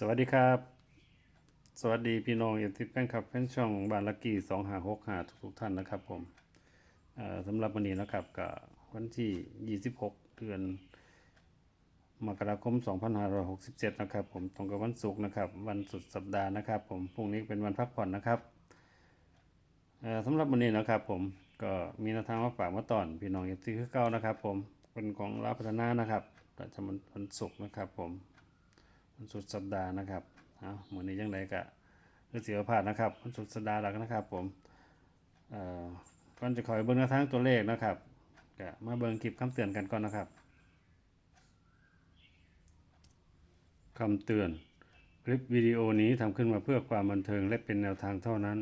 สวัสดีครับ สวัสดีพี่น้องเอ็มทิพแฟนคลับแฟนช่องบานลักกี้สองหาหกหาทุกๆท่านนะครับผมสำหรับวันนี้นะครับกับวันที่ 26 เดือนมกราคม 2567 นะครับ ผมตรงกับวันศุกร์นะครับ วันสุดสัปดาห์นะครับ ผมพรุ่งนี้เป็นวันพักผ่อนนะครับสำหรับวันนี้นะครับ ผมก็มีแนวทางมาฝากมาตอนพี่น้องเอฟซีคือเก่านะครับ ผมเป็นของลาวพัฒนานะครับประจำวันวันศุกร์นะครับ ผม วันสุดสัปดาห์นะครับเอาเหมือนนี้ยังไงกะคือเสียพลาดนะครับวันสุดสัปดาห์หลักนะครับ ผมเอ่อก่อนจะคอยเบิ้งแนวทางตัวเลขนะครับกะมาเบิ้งคลิปคำเตือนกันก่อนนะครับคำเตือน คลิปวิดีโอนี้ทำขึ้นมาเพื่อความบันเทิงและเป็นแนวทางเท่านั้น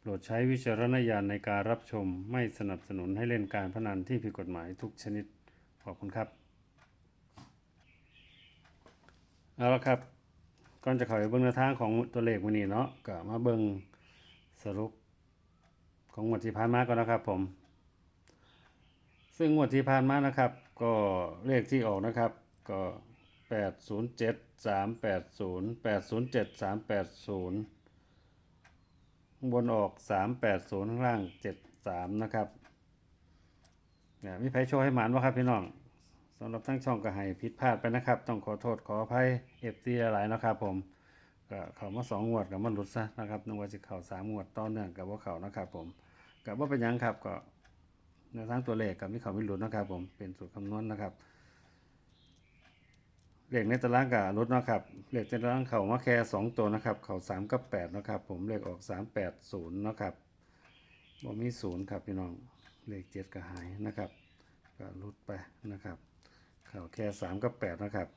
โปรดใช้วิจารณญาณในการรับชม ไม่สนับสนุนให้เล่นการพนันที่ผิดกฎหมายทุกชนิด ขอบคุณครับ เอาละครับก่อนจะเข้าไปเบิ่งแนวทางของตัวเลขวันนี้เนาะก็มาเบิ่งสรุปของงวดที่ผ่านมาก่อนนะครับ ผม ซึ่งงวดที่ผ่านมานะครับ ก็เลขที่ออกนะครับ ก็ 807 380 807 380ข้างบนออก 380 ข้างล่าง 73 นะครับเนี่ยมีไผโชว์ให้หมานวะครับพี่น้องำหรับทั้งช่องก็ให้ผิดพลาดไปนะครับ ต้องขอโทษขออภัยเอฟซีหลายๆนะครับผมก็เข้ามาสองงวดกับมันหลุดซะนะครับนึกว่าจะเข้าสามงวดต่อเนื่องกับว่าเขานะครับผมกับว่าเป็นยังครับก็ในทางตัวเลขกับมีเขาไม่หลุดนะครับ ผมเป็นสูตรคำนวณนะครับเลขในตารางกับรุดนะครับเลขในตารางเข่ามาแค่สองตัวนะครับ เขาสามกับแปดนะครับ ผมเลขออกสามแปดศูนย์นะครับบ่มีศูนย์ครับพี่น้องเลขเจ็ดก็หายนะครับ ก็รุดไปนะครับ ข่าแค่สามกับแปดนะครับ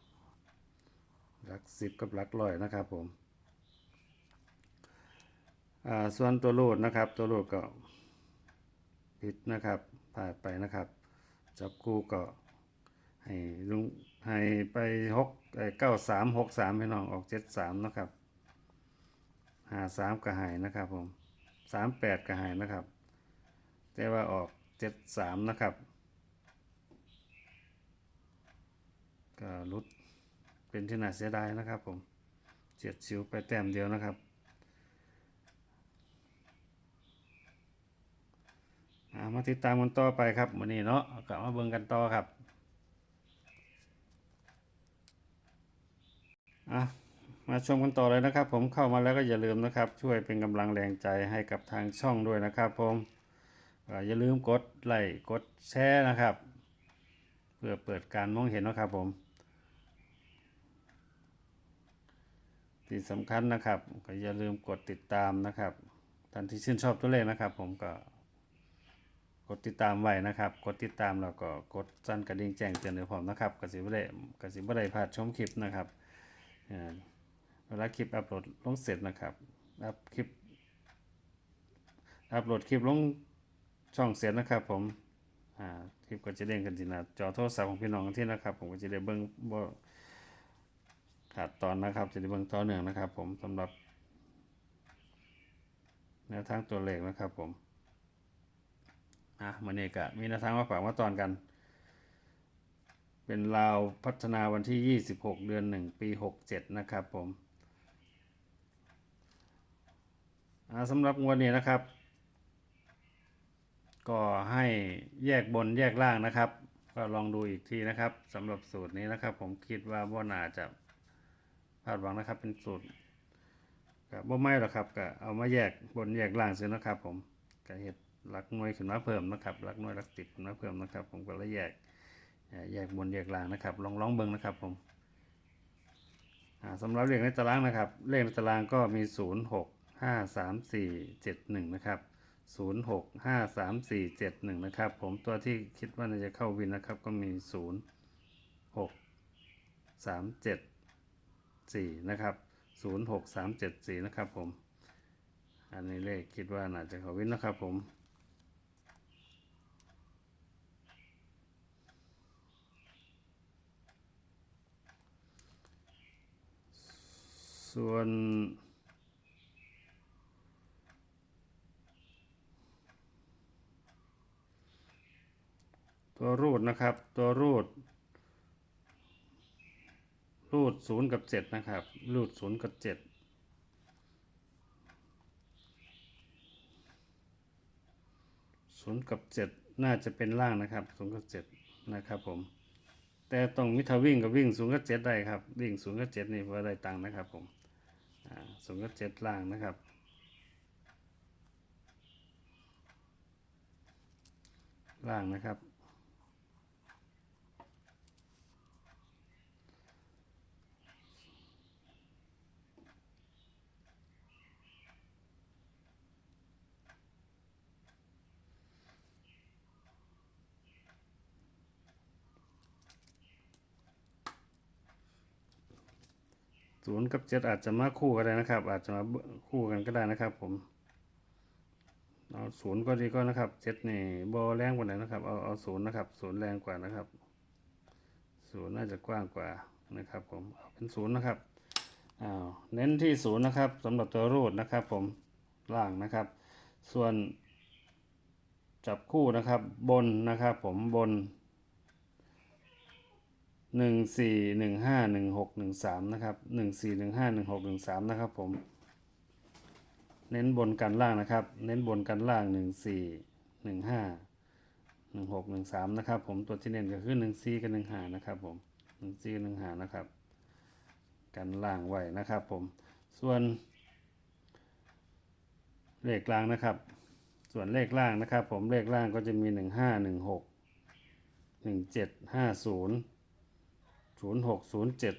หลักสิบกับหลักร้อยนะครับผมอ่าส่วนตัวรูดนะครับตัวรูดก็ผิดนะครับผ่านไปนะครับ จับคู่ก็ให้ลุงให้ไปหกเก้าสามหกสามพี่น้องออกเจ็ดสามนะครับหาสามก็ใหายนะครับผมสามแปดก็ใหายนะครับ แต่ว่าออกเจ็ดสามนะครับ ก็รุดเป็นที่น่าเสียดายนะครับผมเฉียดชิวไปแต้มเดียวนะครับามาติดตามกันต่อไปครับวันนี้เนาะกลับมาเบิ่งกันต่อครับอะมาชมกันต่อเลยนะครับ ผมเข้ามาแล้วก็อย่าลืมนะครับ ช่วยเป็นกำลังแรงใจให้กับทางช่องด้วยนะครับ ผมอย่าลืมกดไลค์กดแชร์นะครับ เพื่อเปิดการมองเห็นนะครับผม ที่สำคัญนะครับ ก็อย่าลืมกดติดตามนะครับท่านที่ชื่นชอบตัวเลขนะครับ ผมก็กดติดตามไว้นะครับ กดติดตามแล้วก็กดสั่นกระดิ่งแจ้งเตือนให้ผมนะครับกสิบได้กสิบได้พลาดชมคลิปนะครับเวลาคลิปอัปโหลดลงเสร็จนะครับอัพคลิปอัปโหลดคลิปลงช่องเสร็จนะครับ ผมคลิปก็จะเด้งกันที่หน้าจอโทรศัพท์ของพี่น้องที่นะครับ ผมก็จะได้เบิ่งบ่ ขาดตอนนะครับจะได้เบิ่งต่อเนื่องนะครับ ผมสำหรับแนวทางตัวเลขนะครับ ผมอะมันเอกะมีแนวทางมาฝากมาตอนกัน เป็นลาวพัฒนาวันที่ 26 เดือน 1 ปี 67 นะครับผมอ่าสำหรับงวดนี้นะครับ ก็ให้แยกบนแยกล่างนะครับ ก็ลองดูอีกทีนะครับสำหรับสูตรนี้นะครับ ผมคิดว่าว่าน่าจะ พลาดหวังนะครับ เป็นสูตรก็บ่ไม่หรอกครับก็เอามาแยกบนแยกล่างซื้อนะครับ ผมก็เฮ็ดหลักหน่วยขึ้นมาเพิ่มนะครับหลักหน่วยหลักสิบขึ้นมาเพิ่มนะครับ ผมก็เลยแยกแยกบนแยกล่างนะครับ ลองลองเบิ่งนะครับ ผมอ่าสำหรับเลขในตารางนะครับ เลขในตารางก็มี 0 6 5 3 4 7 1 นะครับ 0 6 5 3 4 7 1 นะครับ ผมตัวที่คิดว่าน่าจะเข้าวินนะครับ ก็มี 0 6 3 7 สี่นะครับศูนย์หกสามเจ็ดสี่นะครับผม อันนี้เลขคิดว่าน่าจะเขาวินนะครับผมส่วนตัวรูดนะครับ ตัวรูด รูดศูนย์กับเจ็ดนะครับ รูดศูนย์กับเจ็ดศูนย์กับเจ็ดน่าจะเป็นล่างนะครับศูนย์กับเจ็ดนะครับผม แต่ต้องมิทาวิ่งกับวิ่งศูนย์กับเจ็ดได้ครับ วิ่งศูนย์กับเจ็ดนี่ว่าได้ตังค์นะครับผมศูนย์กับเจ็ดล่างนะครับล่างนะครับ ศูนย์กับเจ็ดอาจจะมาคู่กันได้นะครับ อาจจะมาคู่กันก็ได้นะครับ ผมเอาศูนย์ก็ดีก็นะครับเจ็ดนี่บอแรงกว่าไหนนะครับเอาเอาศูนย์นะครับศูนย์แรงกว่านะครับศูนย์น่าจะกว้างกว่านะครับ ผมเอาเป็นศูนย์นะครับอ้าวเน้นที่ศูนย์นะครับสำหรับตัวรูดนะครับ ผมล่างนะครับ ส่วนจับคู่นะครับบนนะครับ ผมบน หนึ่งสี่หนึ่งห้าหนึ่งหกหนึ่งสามนะครับหนึ่งสี่หนึ่งห้าหนึ่งหกหนึ่งสามนะครับผม เน้นบนกันล่างนะครับ เน้นบนกันล่างหนึ่งสี่หนึ่งห้าหนึ่งหกหนึ่งสามนะครับ ผมตัวที่เน้นก็คือหนึ่งสี่กับหนึ่งห้านะครับผมหนึ่งสี่หนึ่งห้านะครับ กันล่างไว้นะครับ ผม ส่วนเลขล่างนะครับ ส่วนเลขล่างนะครับ ผมเลขล่างก็จะมีหนึ่งห้าหนึ่งหกหนึ่งเจ็ดห้าศูนย์ ศูนย์หกศูนย์เจ็ด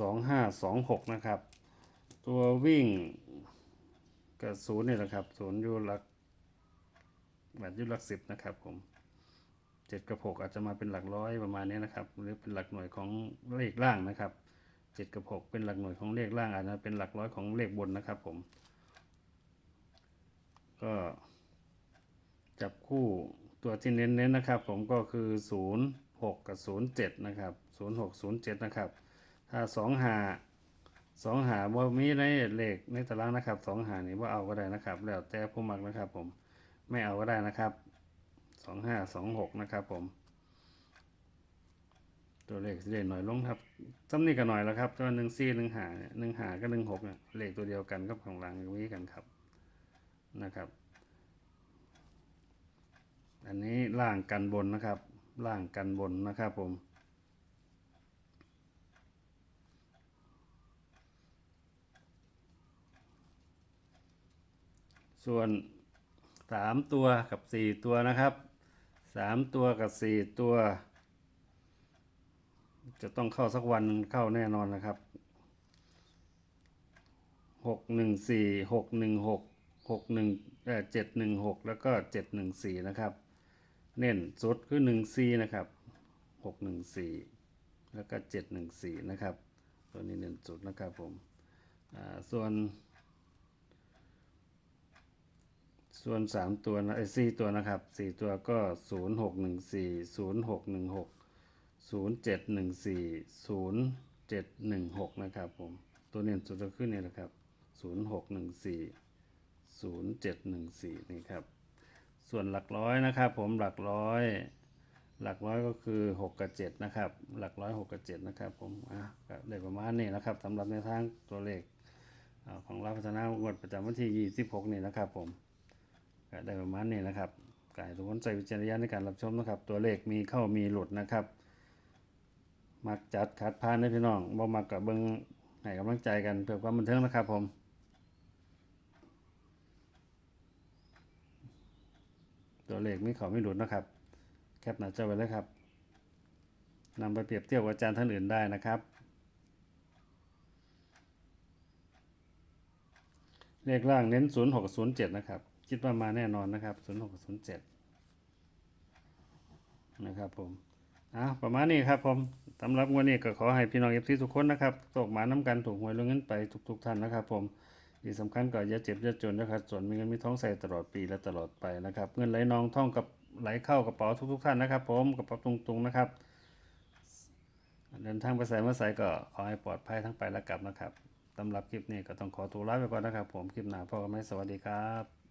สองห้าสองหกนะครับ ตัววิ่งกับศูนย์นี่แหละครับศูนย์อยู่หลักแบบยู่หลักสิบนะครับผมเจ็ดกับหกอาจจะมาเป็นหลักร้อยประมาณนี้นะครับ หรือเป็นหลักหน่วยของเลขล่างนะครับเจ็ดกับหกเป็นหลักหน่วยของเลขล่างอาจจะเป็นหลักร้อยของเลขบนนะครับผม ก็จับคู่ตัวที่เน้นๆนะครับ ผมก็คือศูนย์ หกกับศูนย์เจ็ดนะครับศูนย์หกศูนย์เจ็ดนะครับ ถ้าสองหาสองหาว่ามีในเลขในตารางนะครับสองหานี่ว่าเอาก็ได้นะครับ แล้วแต่ผู้มักนะครับผม ไม่เอาก็ได้นะครับสองห้าสองหกนะครับผม ตัวเลขสิเด่นหน่อยลงครับจำนี่ก็หน่อยแล้วครับตัวหนึ่งสี่หนึ่งหาหนึ่งหาก็หนึ่งหกเนี่ยเลขตัวเดียวกันกับของหลังอย่างนี้กันครับนะครับ อันนี้ล่างกันบนนะครับ ล่างกันบนนะครับผมส่วนสามตัวกับสี่ตัวนะครับสามตัวกับสี่ตัว จะต้องเข้าสักวันเข้าแน่นอนนะครับหกหนึ่งสี่หกหนึ่งหกหกหนึ่งเอ่อเจ็ดหนึ่งหกแล้วก็เจ็ดหนึ่งสี่นะครับ เน้นสุดคือหนึ่งซีนะครับหกหนึ่งสี่แล้วก็เจ็ดหนึ่งสี่นะครับ ตัวนี้เน้นสุดนะครับผมส่วน ส่วนสามตัวนะไอ้สี่ตัวนะครับสี่ตัวก็ศูนย์หกหนึ่งสี่ศูนย์หกหนึ่งหกศูนย์เจ็ดหนึ่งสี่ศูนย์เจ็ดหนึ่งหกนะครับผม ตัวเน้นสุดก็ขึ้นนี่แหละครับศูนย์หกหนึ่งสี่ศูนย์เจ็ดหนึ่งสี่นี่ครับ ส่วนหลักร้อยนะครับ ผมหลักร้อย หลักร้อยก็คือหกกับเจ็ดนะครับ หลักร้อยหกกับเจ็ดนะครับ ผมอะก็ได้ประมาณนี้นะครับสำหรับในทางตัวเลขอของรับพัฒนางวดประจำวันที่ยี่สิบหกนี่นะครับ ผมได้ประมาณนี้นะครับกายทุกคนใส่วิจารณญาณในการรับชมนะครับ ตัวเลขมีเข้ามีหลุดนะครับมักจัดคัดพานให้พี่น้องบ่มักกับเบิ้งให้กำลังใจกันเพื่อความบันเทิงนะครับผม ตัวเลขมีเขามีหลุดนะครับ แคปหน้าจอไว้เลยครับนำไปเปรียบเทียบกับอาจารย์ท่านอื่นได้นะครับ เลขล่างเน้น 0 6 0 7 นะครับ คิดว่ามาแน่นอนนะครับ 0 6 0 7 นะครับผมอะประมาณนี้ครับผมสำหรับวันนี้ก็ขอให้พี่น้องเอฟซีทุกคนนะครับตกหมาน้ำกันถูกหวยลงเงินไปทุกๆท่านนะครับผม ที่สำคัญก็อย่าเจ็บอย่าจนนะครับส่วนมีเงินมีท้องใส่ตลอดปีและตลอดไปนะครับ เงินไหลนองท่องกับไหลเข้ากระเป๋าทุกๆท่านนะครับผมกระเป๋าตรงๆนะครับ เดินทางไปใส่มาใส่ก็ขอให้ปลอดภัยทั้งไปและกลับนะครับสำหรับคลิปนี้ก็ต้องขอตัวลาไปก่อนนะครับ ผมคลิปหน้าพบกันใหม่สวัสดีครับ